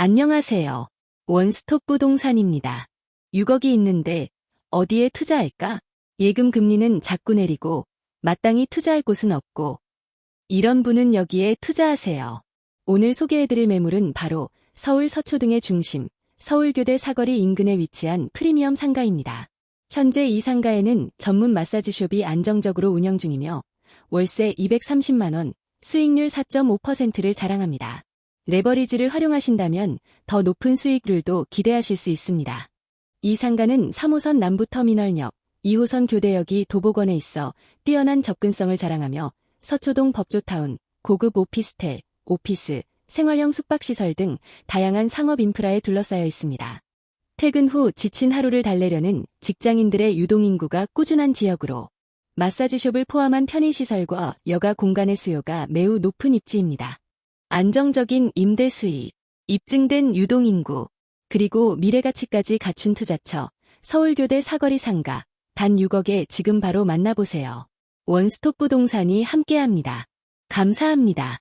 안녕하세요. 원스톱 부동산입니다. 6억이 있는데 어디에 투자할까? 예금 금리는 자꾸 내리고 마땅히 투자할 곳은 없고 이런 분은 여기에 투자하세요. 오늘 소개해드릴 매물은 바로 서울 서초 등의 중심, 서울교대 사거리 인근에 위치한 프리미엄 상가입니다. 현재 이 상가에는 전문 마사지숍이 안정적으로 운영 중이며 월세 230만원, 수익률 4.5%를 자랑합니다. 레버리지를 활용하신다면 더 높은 수익률도 기대하실 수 있습니다. 이 상가는 3호선 남부터미널역, 2호선 교대역이 도보권에 있어 뛰어난 접근성을 자랑하며 서초동 법조타운, 고급 오피스텔, 오피스, 생활형 숙박시설 등 다양한 상업 인프라에 둘러싸여 있습니다. 퇴근 후 지친 하루를 달래려는 직장인들의 유동인구가 꾸준한 지역으로 마사지숍을 포함한 편의시설과 여가 공간의 수요가 매우 높은 입지입니다. 안정적인 임대 수입, 입증된 유동인구, 그리고 미래가치까지 갖춘 투자처, 서울교대 사거리 상가, 단 6억에 지금 바로 만나보세요. 원스톱 부동산이 함께합니다. 감사합니다.